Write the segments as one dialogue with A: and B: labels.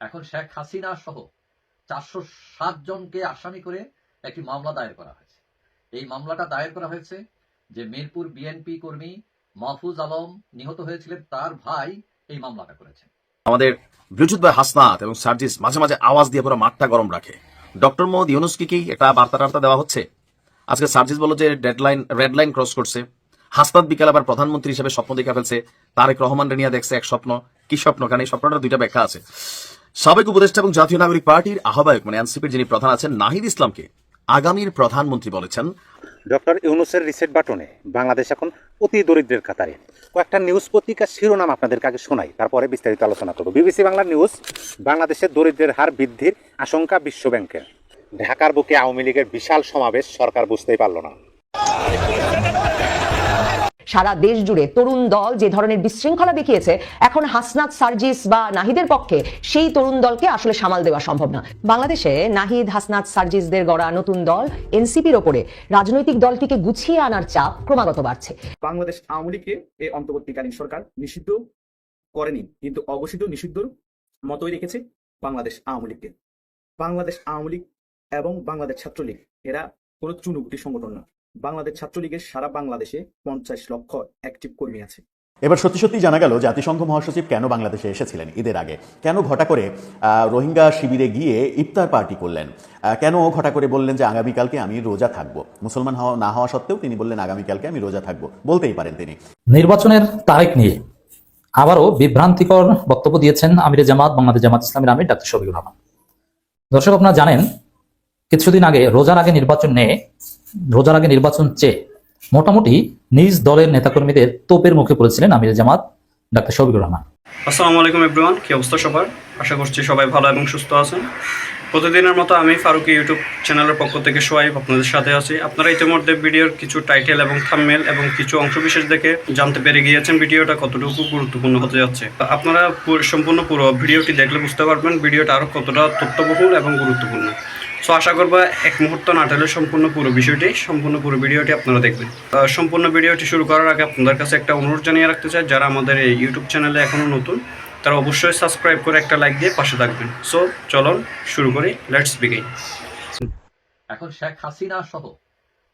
A: এখন শেখ হাসিনা সহ চারশো সাত জনকে আসামি করে একটি মামলা দায়ের করা হয়েছে। এই মামলাটা দায়ের করা হয়েছে যে মিরপুর বিএনপি কর্মী মাহফুজ আলম নিহত হয়েছিলেন, তার ভাই এই মামলাটা করেছেন।
B: আমাদের বিরুজুদ ভাই হাসনাত এবং সার্জিস মাঝে মাঝে আওয়াজ দিয়ে পুরো মাঠটা গরম রাখে। ডক্টর মোহাম্মদ ইউনুসকে কি একটা বার্তা টার্তা দেওয়া হচ্ছে? আজকে সার্জিস বলল যে ডেডলাইন, রেড লাইন ক্রস করছে। হাসনাত বিকাল আবার প্রধানমন্ত্রী হিসেবে স্বপ্ন দেখা ফেলছে। তারেক রহমান রেনিয়া দেখছে এক স্বপ্ন। কি স্বপ্ন? কারণ এই স্বপ্নটা দুইটা ব্যাখ্যা আছে। সাবেক উপদেষ্টা এবং জাতীয় নাগরিক পার্টির আহ্বায়ক মানে এনসিপির যিনি প্রধান আছেন, নাহিদ ইসলামকে আগামীর প্রধানমন্ত্রী বলেছেন।
C: ডক্টর ইউনুসের রিসেট বাটনে বাংলাদেশ এখন অতি দরিদ্রের কাতারে। কয়েকটা নিউজ পত্রিকার শিরোনাম আপনাদের কাছে শোনাই, তারপরে বিস্তারিত আলোচনা করব। বিবিসি বাংলা নিউজ, বাংলাদেশের দরিদ্রের হার বৃদ্ধির আশঙ্কা বিশ্বব্যাংকের। ঢাকার বুকে আওয়ামী লীগের বিশাল সমাবেশ সরকার বুঝতেই পারল না।
D: সারা দেশ জুড়ে তরুণ দল যে ধরনের বিশৃঙ্খলা দেখিয়েছে, এখন হাসনাত, সার্জিস বা নাহিদের পক্ষে সেই তরুণ দলকে আসলে সামাল দেওয়া সম্ভব না। বাংলাদেশে নাহিদ, হাসনাত, সার্জিসদের গড়া নতুন দল এনসিপির ওপরে। রাজনৈতিক দলটিকে গুছিয়ে আনার চাপ ক্রমাগত বাড়ছে।
E: বাংলাদেশ আওয়ামী লীগকে এই অন্তর্বর্তীকালীন সরকার নিষিদ্ধ করেনি, কিন্তু অঘোষিত নিষিদ্ধর মতোই রেখেছে বাংলাদেশ আওয়ামী লীগকে। বাংলাদেশ আওয়ামী লীগ এবং বাংলাদেশ ছাত্রলীগ, এরা কোনো চুনুগুটি সংগঠন না। বাংলাদেশ ছাত্রলীগের সারা বাংলাদেশে পঞ্চাশ লক্ষ অ্যাক্টিভ কর্মী আছে।
F: এবার সত্যি সত্যি জানা গেল জাতিসংঘ মহাসচিব কেন বাংলাদেশে এসেছিলেন ঈদের আগে। কেন ঘটা করে আহ, রোহিঙ্গা শিবিরে গিয়ে ইফতার পার্টি করলেন? আহ, কেন ঘটা করে বললেন যে আগামীকালকে আমি রোজা থাকব? মুসলমান হওয়া না হওয়া সত্ত্বেও তিনি বললেন আগামীকালকে আমি রোজা থাকব। বলতেই পারেন তিনি।
G: নির্বাচনের তারিখ নিয়ে আবারও বিভ্রান্তিকর বক্তব্য দিয়েছেন আমিরে জামাত বাংলাদেশ জামাত ইসলামের আমির ডাক্তার শফিকুর রহমান। দর্শক আপনারা জানেন কিছুদিন আগে রোজার আগে নির্বাচন নিয়ে রোজার আগে নির্বাচন চেয়ে মোটামুটি নিজ দলের নেতাকর্মীদের তোপের মুখে পড়েছিলেন আমিরে জামাত, ডাক্তার শফিকুর রহমান।
H: আসসালামু আলাইকুম এভরিওয়ান কি অবস্থা সবার? আশা করছি সবাই ভালো এবং সুস্থ আছেন। প্রতিদিনের মতো আমি ফারুকি ইউটিউব চ্যানেলের পক্ষ থেকে সোয়াইব আপনাদের সাথে আছি। আপনারা ইতিমধ্যে ভিডিওর কিছু টাইটেল এবং থাম্বনেল এবং কিছু অংশবিশেষ দেখে জানতে পেরে গিয়েছেন ভিডিওটা কতটুকু গুরুত্বপূর্ণ হতে যাচ্ছে। আপনারা সম্পূর্ণ পুরো ভিডিওটি দেখলে বুঝতে পারবেন ভিডিওটা আরও কতটা তথ্যবহুল এবং গুরুত্বপূর্ণ। সো আশা করব এক মুহূর্ত না টেলে সম্পূর্ণ পুরো বিষয়টি, সম্পূর্ণ পুরো ভিডিওটি আপনারা দেখবেন। সম্পূর্ণ ভিডিওটি শুরু করার আগে আপনাদের কাছে একটা অনুরোধ জানিয়ে রাখতে চাই, যারা আমাদের এই ইউটিউব চ্যানেলে এখনও নতুন, তারা অবশ্যই সাবস্ক্রাইব করে একটা লাইক দিয়ে পাশে থাকবেন। সো চলুন শুরু করি লেটস বিগিন
A: এখন শেখ হাসিনা সহ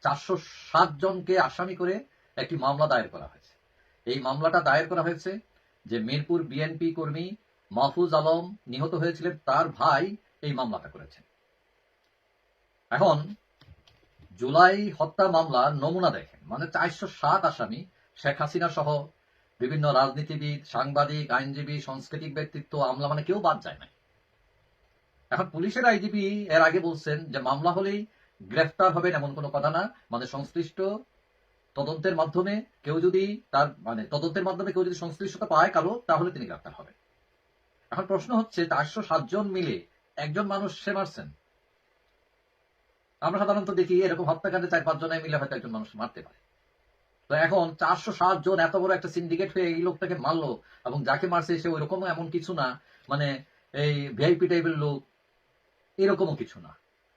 A: চারশো সাত জনকে আসামি করে একটি মামলা দায়ের করা হয়েছে। এই মামলাটা দায়ের করা হয়েছে যে মিরপুর বিএনপি কর্মী মাহফুজ আলম নিহত হয়েছিলেন, তার ভাই এই মামলাটা করেছেন। এখন জুলাই হত্যা মামলার নমুনা দেখেন। মানে চারশো সাত আসামি, শেখ হাসিনা সহ বিভিন্ন রাজনীতিবিদ, সাংবাদিক, আইনজীবী, সাংস্কৃতিক ব্যক্তিত্ব, আমলা মানে কেউ বাদ যায় না এখন পুলিশের আইজিপি এর আগে বলছেন যে মামলা হলেই গ্রেফতার হবেন এমন কোনো কথা না। মানে সংশ্লিষ্ট তদন্তের মাধ্যমে কেউ যদি তার মানে তদন্তের মাধ্যমে কেউ যদি সংশ্লিষ্টতা পায় কারও তাহলে তিনি গ্রেফতার হবেন। এখন প্রশ্ন হচ্ছে, চারশো সাতজন মিলে একজন মানুষ সে মারছেন। আমরা সাধারণত দেখি এরকম হত্যাকাণ্ডে চার পাঁচ জনে মিলে হয়তো একজন মানুষ মারতে পারে। তো এখন চারশো সাত জন এত বড় একটা সিন্ডিকেট হয়ে এই লোকটাকে মারলো এবং যাকে মারছে সে ওইরকম এমন কিছু না মানে এই ভিআইপি টাইপের লোক, এরকমও কিছু না।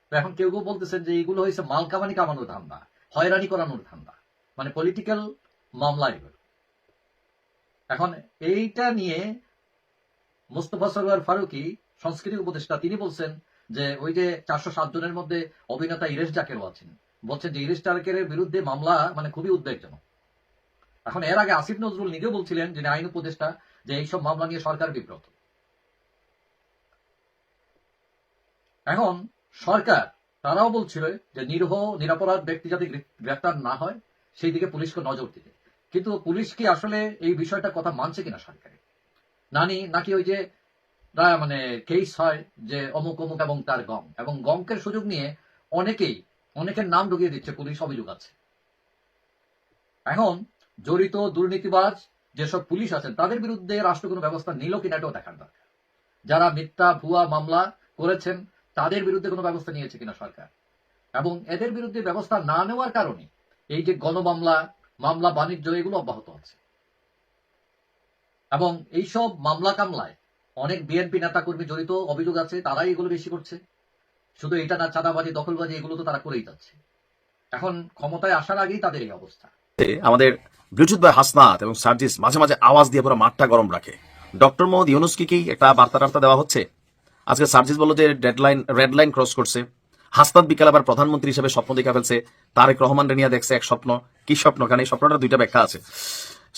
A: তো এখন কেউ কেউ বলতেছেন যে এগুলো হয়েছে মাল কামানি কামানোর ধান্দা, হয়রানি করানোর ধান্দা মানে পলিটিক্যাল মামলা এগুলো। এখন এইটা নিয়ে মুস্তফা সরোয়ার ফারুকি, সংস্কৃতি উপদেষ্টা, তিনি বলছেন যে ওই যে চারশো সাত জনের মধ্যে অভিনেতা ইরেশ জাকেরও আছেন। বলছেন যে ইরেশ জাকের বিরুদ্ধে মামলা মানে খুবই উদ্বেগজনক। এখন এর আগে আসিফ নজরুল নিজেও বলছিলেন যিনি আইন উপদেষ্টা, যে এইসব মামলা নিয়ে সরকার বিব্রত। এখন সরকার, তারাও বলছিল যে নিরহ, নিরাপরাধ ব্যক্তি যাতে গ্রে- গ্রেফতার না হয়, সেই দিকে পুলিশকে নজর দিতে। কিন্তু পুলিশ কি আসলে এই বিষয়টা কথা মানছে কিনা সরকারে নানি, নাকি ওই যে মানে কেস হয় যে অমুক অমুক এবং তার গম। এবং গমকের সুযোগ নিয়ে অনেকেই, অনেকের নাম ঢুকিয়ে দিচ্ছে, পুলিশ অভিযোগ আছে। এখন জড়িত দুর্নীতিবাজ যেসব পুলিশ আছেন, তাদের বিরুদ্ধে রাষ্ট্র কোনো ব্যবস্থা নিল কিনা এটাও দেখার দরকার। যারা মিথ্যা, ভুয়া মামলা করেছেন, তাদের বিরুদ্ধে কোনো ব্যবস্থা নিয়েছে কিনা সরকার? এবং এদের বিরুদ্ধে ব্যবস্থা না নেওয়ার কারণে এই যে গণমামলা, মামলা বাণিজ্য, এগুলো অব্যাহত আছে। এবং এইসব মামলা কামলায় অনেক বিএনপি নেতা কর্মী জড়িত অভিযোগ আছে, তারাই এগুলো বেশি করছে। শুধু এটা না, চাঁদাবাজি, দখলবাজি, এগুলো তো তারা করেই যাচ্ছে। এখন ক্ষমতায় আসার আগেই তাদের এই অবস্থা।
B: আমাদের বিরুজুদ ভাই হাসনাত এবং সার্জিস মাঝে মাঝে আওয়াজ দিয়ে পুরো মাঠটা গরম রাখে। ডক্টর মোহাম্মদ ইউনুসকে কি একটা বার্তা টার্তা দেওয়া হচ্ছে? আজকে সার্জিস বলল যে ডেডলাইন, রেড লাইন ক্রস করছে। হাসনাত বিকাল আবার প্রধানমন্ত্রী হিসেবে স্বপ্ন দেখা ফেলছে। তারেক রহমান রেনিয়া দেখছে এক স্বপ্ন। কি স্বপ্ন? কারণ এই স্বপ্নটার দুইটা ব্যাখ্যা আছে।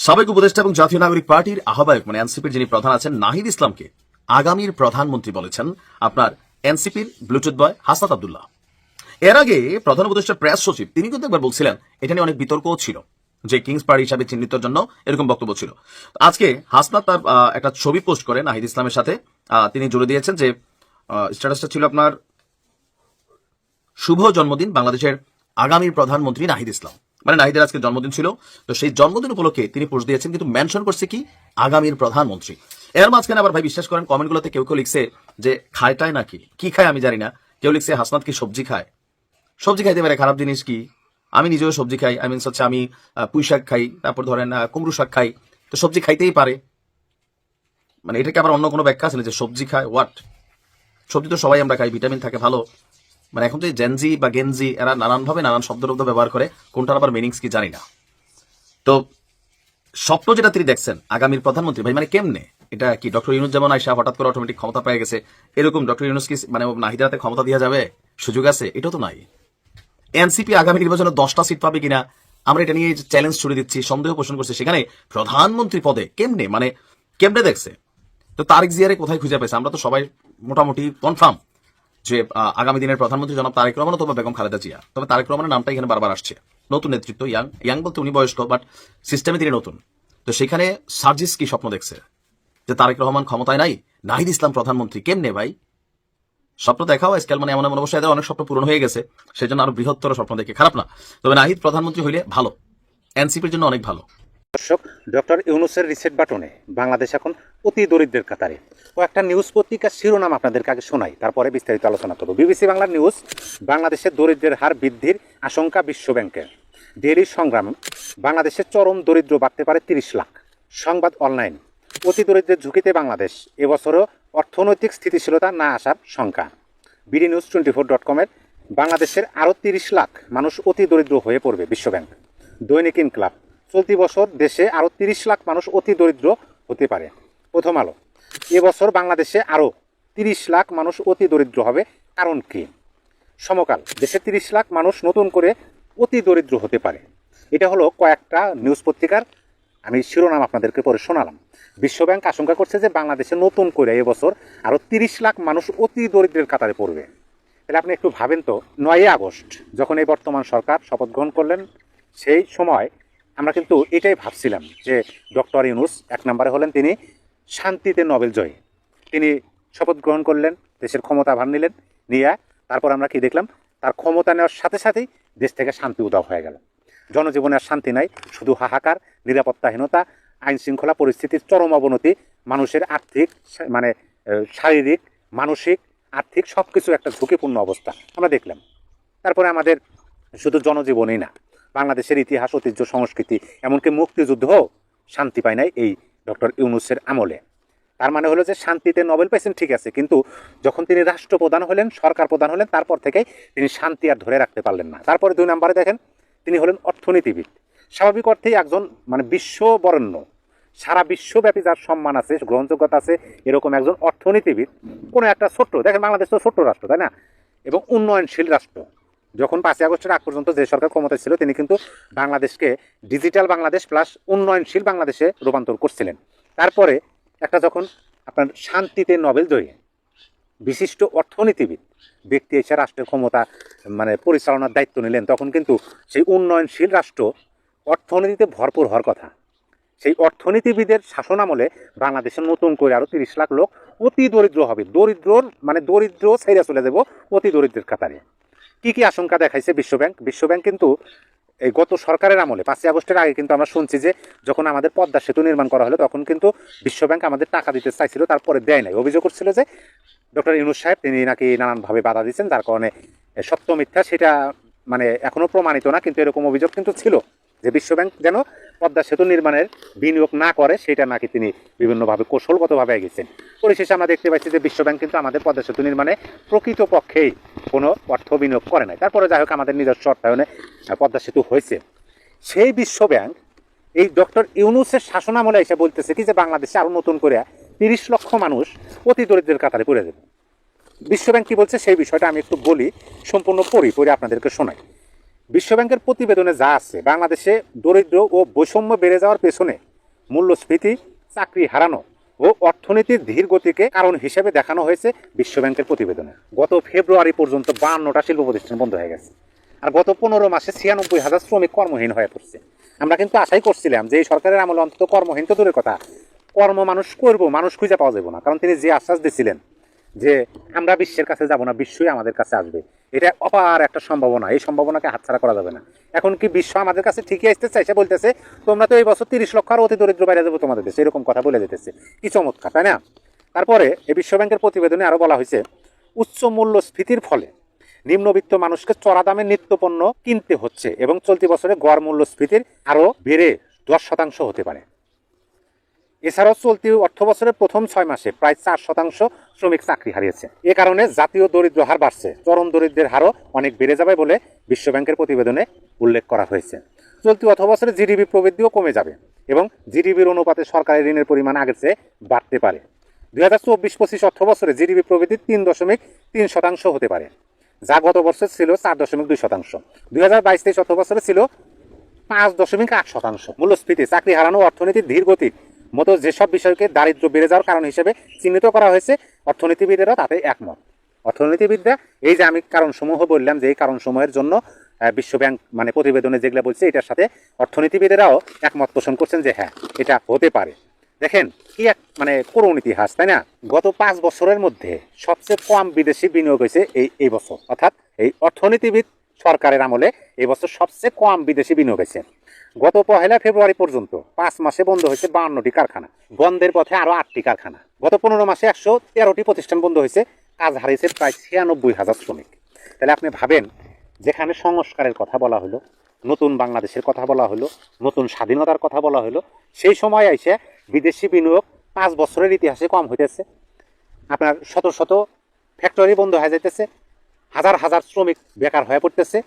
B: সাবেক উপদেষ্টা এবং জাতীয় নাগরিক পার্টির আহ্বায়ক মানে এনসিপির যিনি প্রধান আছেন নাহিদ ইসলামকে আগামীর প্রধানমন্ত্রী বলেছেন আপনার এনসিপির ব্লুটুথ বয় হাসনাত আবদুল্লাহ। এর আগে প্রধান উপদেষ্টা প্রেস সচিব, তিনি কিন্তু একবার বলছিলেন, এটা নিয়ে অনেক বিতর্কও ছিল, যে কিংস পার্টি হিসাবে চিহ্নিতর জন্য এরকম বক্তব্য ছিল। আজকে হাসনাত তার একটা ছবি পোস্ট করে নাহিদ ইসলামের সাথে। তিনি জুড়ে দিয়েছেন যে স্ট্যাটাসটা ছিল আপনার, শুভ জন্মদিন বাংলাদেশের আগামীর প্রধানমন্ত্রী নাহিদ ইসলাম। মানে নাহিদের আজকে জন্মদিন ছিল। তো সেই জন্মদিন উপলক্ষে তিনি পোস্ট দিয়েছেন, কিন্তু মেনশন করছে কি? আগামীর প্রধানমন্ত্রী। এর মাঝখানে আবার ভাই বিশ্বাস করেন, কমেন্টগুলোতে কেউ কেউ লিখছে যে খায়টায় নাকি? কি খায় আমি জানি না। কেউ লিখছে, হাসনাত কি সবজি খায়? সবজি খাইতে পারে, খারাপ জিনিস কি? আমি নিজেও সবজি খাই আই মিনস হচ্ছে আমি পুঁই শাক খাই, তারপর ধরেন কুমড়ো শাক খাই। তো সবজি খাইতেই পারে। মানে এটাকে আবার অন্য কোনো ব্যাখ্যা আছে যে সবজি খায়? হোয়াট সবজি তো সবাই আমরা খাই, ভিটামিন থাকে, ভালো। মানে এখন যে জেনজি বা গেনজি এরা নানানভাবে নানান শব্দ টব্দ ব্যবহার করে, কোনটার আবার মিনিংস কি জানি না। তো স্বপ্ন যেটা তিনি দেখছেন, আগামীর প্রধানমন্ত্রী, ভাই মানে কেমনে? এটা কি ডক্টর ইউনুস যেমন আইসা হঠাৎ করে অটোমেটিক ক্ষমতা পেয়ে গেছে, এরকম ডক্টর ইউনুস কি মানে নাহিদের হাতে ক্ষমতা দেওয়া যাবে? সুযোগ আছে? এটা তো নাই। এনসিপি আগামী নির্বাচনে দশটা সিট পাবে কিনা? আমরা এটা নিয়ে চ্যালেঞ্জ ছুড়ে দিচ্ছি, সন্দেহ পোষণ করছি। সেখানে প্রধানমন্ত্রী পদে কেমনে? মানে কেমনে দেখছে? তো তারেক জিয়ারে কোথায় খুঁজে পেয়েছে? আমরা তো সবাই মোটামুটি কনফার্ম যে আগামী দিনের প্রধানমন্ত্রী জনাব তারেক রহমান অথবা বেগম খালেদা জিয়া। তবে তারেক রহমানের নামটা এখানে বারবার আসছে। নতুন নেতৃত্ব, ইয়াং ইয়াং বলতে উনি বয়স্ক, বাট সিস্টেমে তিনি নতুন। তো সেখানে সার্জিস কি স্বপ্ন দেখছে? যে তারেক রহমান ক্ষমতায় নাই, নাহিদ ইসলাম প্রধানমন্ত্রী কেমনে ভাই? স্বপ্ন দেখাও আজকাল মানে এমন এমন অবশ্যই এদের অনেক স্বপ্ন পূরণ হয়ে গেছে সেই জন্য আরও বৃহত্তর স্বপ্ন দেখে। খারাপ না। তবে নাহিদ প্রধানমন্ত্রী হইলে ভালো। এনসিপির জন্য অনেক ভালো।
C: দর্শক, ডক্টর ইউনুসের রিসেট বাটনে বাংলাদেশ এখন অতি দরিদ্রের কাতারে। কয়েকটা নিউজ পত্রিকার শিরোনাম আপনাদেরকে আগে শোনাই, তারপরে বিস্তারিত আলোচনা করব। বিবিসি বাংলা নিউজ বাংলাদেশের দরিদ্রের হার বৃদ্ধির আশঙ্কা বিশ্ব ব্যাংকের। ডেইলি সংগ্রাম, বাংলাদেশের চরম দরিদ্র বাড়তে পারে তিরিশ লাখ। সংবাদ অনলাইন অতি দরিদ্রের ঝুঁকিতে বাংলাদেশ। এবছরও অর্থনৈতিক স্থিতিশীলতা না আসার শঙ্কা। BD news twenty four dot কমের বাংলাদেশের আরও তিরিশ লাখ মানুষ অতি দরিদ্র হয়ে পড়বে বিশ্বব্যাংক দৈনিক ইনকলাব চলতি বছর দেশে আরও তিরিশ লাখ মানুষ অতি দরিদ্র হতে পারে। প্রথম আলো। এবছর বাংলাদেশে আরও তিরিশ লাখ মানুষ অতি দরিদ্র হবে। কারণ কি? সমকাল। দেশে তিরিশ লাখ মানুষ নতুন করে অতি দরিদ্র হতে পারে। এটা হলো কয়েকটা নিউজ পত্রিকার। আমি শিরোনাম আপনাদেরকে পরে শোনালাম। বিশ্বব্যাংক আশঙ্কা করছে যে বাংলাদেশে নতুন করে এবছর আরও তিরিশ লাখ মানুষ অতি দরিদ্রের কাতারে পড়বে। তাহলে আপনি একটু ভাবেন তো, নয়ই আগস্ট, যখন এই বর্তমান সরকার শপথ গ্রহণ করলেন, সেই সময় আমরা কিন্তু এটাই ভাবছিলাম যে ডক্টর ইউনুস এক নম্বরে হলেন তিনি শান্তিতে নোবেল জয়ী। তিনি শপথ গ্রহণ করলেন, দেশের ক্ষমতা ভার নিলেন, নিয়ে তারপর আমরা কি দেখলাম? তার ক্ষমতা নেওয়ার সাথে সাথেই দেশ থেকে শান্তি উদাও হয়ে গেল। জনজীবনে আর শান্তি নাই, শুধু হাহাকার, নিরাপত্তাহীনতা আইন শৃঙ্খলা পরিস্থিতির চরম অবনতি, মানুষের আর্থিক মানে শারীরিক, মানসিক, আর্থিক সব কিছু একটা ঝুঁকিপূর্ণ অবস্থা। আমরা দেখলাম। তারপরে আমাদের শুধু জনজীবনেই না বাংলাদেশের ইতিহাস, ঐতিহ্য, সংস্কৃতি, এমনকি মুক্তিযুদ্ধও শান্তি পায় নাই এই ডক্টর ইউনুসের আমলে। তার মানে হলো যে শান্তিতে নোবেল পাইছেন ঠিক আছে, কিন্তু যখন তিনি রাষ্ট্রপ্রধান হলেন, সরকার প্রধান হলেন, তারপর থেকেই তিনি শান্তি আর ধরে রাখতে পারলেন না। তারপরে দুই নম্বরে দেখেন, তিনি হলেন অর্থনীতিবিদ। স্বাভাবিক অর্থেই একজন মানে বিশ্ববরেণ্য। সারা বিশ্বব্যাপী যার সম্মান আছে, গ্রহণযোগ্যতা আছে, এরকম একজন অর্থনীতিবিদ, কোনো একটা ছোট্ট, দেখেন বাংলাদেশ তো ছোট্ট রাষ্ট্র, তাই না? এবং উন্নয়নশীল রাষ্ট্র। যখন পাঁচই আগস্টের আগ পর্যন্ত যে সরকার ক্ষমতায় ছিল, তিনি কিন্তু বাংলাদেশকে ডিজিটাল বাংলাদেশ প্লাস উন্নয়নশীল বাংলাদেশে রূপান্তর করছিলেন। তারপরে একটা যখন আপনার শান্তিতে নোবেল জয়ী, বিশিষ্ট অর্থনীতিবিদ ব্যক্তি এসে রাষ্ট্রের ক্ষমতা মানে পরিচালনার দায়িত্ব নিলেন, তখন কিন্তু সেই উন্নয়নশীল রাষ্ট্র অর্থনীতিতে ভরপুর হওয়ার কথা। সেই অর্থনীতিবিদের শাসনামলে বাংলাদেশের নতুন করে আরও তিরিশ লাখ লোক অতি দরিদ্র হবে। দরিদ্রর মানে দরিদ্র ছেড়ে চলে যাব অতি দরিদ্রের কাতারে কি কি আশঙ্কা দেখাইছে বিশ্বব্যাংক? বিশ্বব্যাংক কিন্তু এই গত সরকারের আমলে, পাঁচই আগস্টের আগে কিন্তু আমরা শুনছি যে যখন আমাদের পদ্মা সেতু নির্মাণ করা হলো, তখন কিন্তু বিশ্বব্যাংক আমাদের টাকা দিতে চাইছিল, তারপরে দেয় নাই। অভিযোগ করছিল যে ডক্টর ইউনুস সাহেব, তিনি নাকি নানানভাবে বাধা দিচ্ছেন যার কারণে সত্য মিথ্যা সেটা মানে এখনও প্রমাণিত না, কিন্তু এরকম অভিযোগ কিন্তু ছিল। যে বিশ্বব্যাংক যেন পদ্মা সেতু নির্মাণের বিনিয়োগ না করে, সেটা নাকি তিনি বিভিন্নভাবে কৌশলগতভাবে এগিয়েছেন। পরিশেষে আমরা দেখতে পাচ্ছি যে বিশ্বব্যাংক কিন্তু আমাদের পদ্মা সেতু নির্মাণে প্রকৃতপক্ষেই কোনো অর্থ বিনিয়োগ করে নাই। তারপরে যাই হোক, আমাদের নিজস্ব অর্থায়নে পদ্মা সেতু হয়েছে। সেই বিশ্বব্যাংক এই ডক্টর ইউনুসের শাসনামলে এসে বলতেছে কি যে বাংলাদেশে আরও নতুন করে তিরিশ লক্ষ মানুষ অতি দরিদ্রের কাতারে পড়ে যাবে। বিশ্বব্যাংক কি বলছে? সেই বিষয়টা আমি একটু বলি, সম্পূর্ণ পড়ি, পড়ে আপনাদেরকে শোনাই। বিশ্বব্যাংকের প্রতিবেদনে যা আছে, বাংলাদেশে দরিদ্র ও বৈষম্য বেড়ে যাওয়ার পেছনে মূল্যস্ফীতি, চাকরি হারানো ও অর্থনীতির ধীর গতিকে কারণ হিসেবে দেখানো হয়েছে বিশ্বব্যাংকের প্রতিবেদনে। গত ফেব্রুয়ারি পর্যন্ত বান্নটা শিল্প প্রতিষ্ঠান বন্ধ হয়ে গেছে আর গত পনেরো মাসে ছিয়ানব্বই হাজার শ্রমিক কর্মহীন হয়ে পড়ছে। আমরা কিন্তু আশাই করছিলাম যে এই সরকারের আমলে অন্তত কর্মহীন তো দূরের কথা, কর্ম মানুষ করব, মানুষ খুঁজে পাওয়া যাবে না। কারণ তিনি যে আশ্বাস দিয়েছিলেন যে আমরা বিশ্বের কাছে যাব না, বিশ্বই আমাদের কাছে আসবে। এটা অপার একটা সম্ভাবনা। এই সম্ভাবনাকে হাতছাড়া করা যাবে না। এখন কি বিশ্ব আমাদের কাছে ঠিকই আসতে চাইছে বলতেছে, তোমরা তো এই বছর তিরিশ লক্ষ আর অতি দরিদ্র বাইরে যাব তোমাদের দেশে। এরকম কথা বলে যেতেছে কি চমৎকার, তাই না? তারপরে এই বিশ্বব্যাংকের প্রতিবেদনে আরও বলা হয়েছে, উচ্চ মূল্যস্ফীতির ফলে নিম্নবিত্ত মানুষকে চড়া দামে নিত্যপণ্য কিনতে হচ্ছে এবং চলতি বছরে গড় মূল্যস্ফীতির আরও বেড়ে দশ শতাংশ হতে পারে। এছাড়াও চলতি অর্থ বছরের প্রথম ছয় মাসে প্রায় চার শতাংশ শ্রমিক চাকরি হারিয়েছে। এ কারণে জাতীয় দরিদ্র হার বাড়ছে। চরম দরিদ্রের হারও অনেক বেড়ে যাবে বলে বিশ্বব্যাংকের প্রতিবেদনে উল্লেখ করা হয়েছে। চলতি অর্থ বছরে জিডিপি প্রবৃদ্ধিও কমে যাবে এবং জিডিপির অনুপাতে সরকারি ঋণের পরিমাণ আগের চেয়ে বাড়তে পারে। দুই হাজার চব্বিশ পঁচিশ অর্থ বছরে জিডিপি প্রবৃদ্ধি তিন দশমিক তিন শতাংশ হতে পারে, যা গত বছর ছিল চার দশমিক দুই শতাংশ। দুই হাজার বাইশ তেইশ অর্থ বছরে ছিল পাঁচ দশমিক আট শতাংশ। মূল্যস্ফীতি, চাকরি হারানো অর্থনীতির ধীর গতির মতো যেসব বিষয়কে দারিদ্র বেড়ে যাওয়ার কারণ হিসেবে চিহ্নিত করা হয়েছে অর্থনীতিবিদেরা তাতে একমত। অর্থনীতিবিদরা এই যে আমি কারণসমূহ বললাম, যে এই কারণসমূহের জন্য বিশ্বব্যাংক মানে প্রতিবেদনে যেগুলো বলছে, এটার সাথে অর্থনীতিবিদেরাও একমত পোষণ করছেন যে হ্যাঁ এটা হতে পারে। দেখেন, কি এক মানে করুণ ইতিহাস, তাই না? গত পাঁচ বছরের মধ্যে সবচেয়ে কম বিদেশি বিনিয়োগ হয়েছে এই এই বছর। অর্থাৎ এই অর্থনীতিবিদ সরকারের আমলে এই বছর সবচেয়ে কম বিদেশি বিনিয়োগ হয়েছে। গত পহেলা ফেব্রুয়ারি পর্যন্ত পাঁচ মাসে বন্ধ হয়েছে বাহান্নটি কারখানা। বন্ধের পথে আরও আটটি কারখানা। গত পনেরো মাসে একশো তেরোটি প্রতিষ্ঠান বন্ধ হয়েছে কাজ হারিয়েছে প্রায় ছিয়ানব্বই হাজার শ্রমিক। তাহলে আপনি ভাবেন, যেখানে সংস্কারের কথা বলা হলো, নতুন বাংলাদেশের কথা বলা হলো, নতুন স্বাধীনতার কথা বলা হলো, সেই সময় এসে বিদেশি বিনিয়োগ পাঁচ বছরের ইতিহাসে কম হইতেছে। আপনার শত শত ফ্যাক্টরি বন্ধ হয়ে যাইতেছে, হাজার হাজার শ্রমিক বেকার হয়ে পড়তেছে,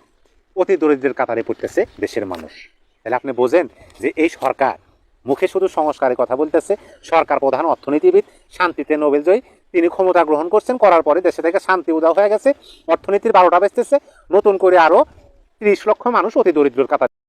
C: অতি দরিদ্রের কাতারে পড়তেছে দেশের মানুষ। তাহলে আপনি বোঝেন যে এই সরকার মুখে শুধু সংস্কারের কথা বলতেছে, সরকার প্রধান অর্থনীতিবিদ, শান্তিতে নোবেল জয়ী, তিনি ক্ষমতা গ্রহণ করছেন, করার পরে দেশে থেকে শান্তি উদা হয়ে গেছে, অর্থনীতির বারোটা বেঁচতেছে, নতুন করে আরও তিরিশ লক্ষ মানুষ অতি দরিদ্রের কাতারে